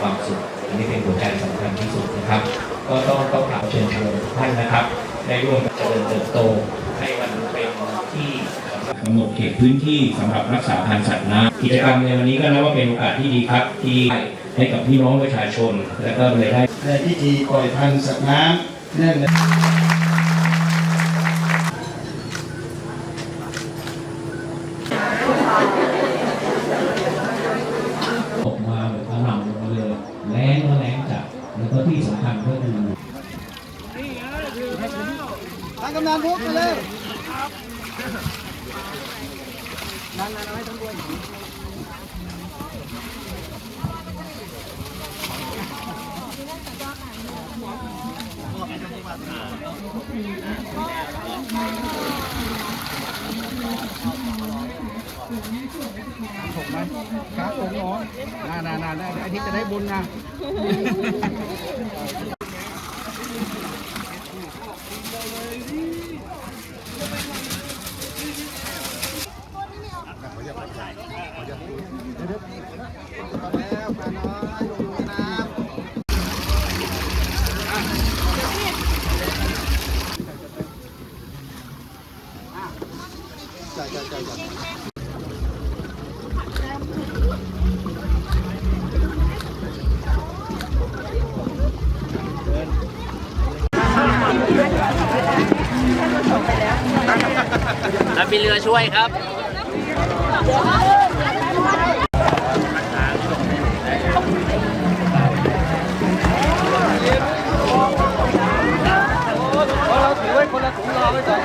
ความสุขอันนี้เป็นหัวใจสำคัญที่สุดนะครับ ก็ต้องต้องกราบเชิญชวนทุกท่านนะครับได้ร่วมเจริญเติบโตให้มันเป็นที่กำหนดเขตพื้นที่สำหรับรักษาพันธุ์สัตว์น้ำกิจกรรมในวันนี้ก็นับว่าเป็นโอกาสที่ดีครับที่ให้กับพี่น้องประชาชนและก็เลยได้ในพิธีปล่อยพันธุ์สัตว์น้ำเนื่องในแล้วก็ที่สำคัญก็คือตั้งกำนันพุกไปเลยนั่นนั่นเอาไว้ทั้งบนก็ผมไหมครับผมหมอน่าน่าน่าไอ้ที่จะได้บุญนะใช่ใช่ใช่แ้วมีเรือช่วยครับ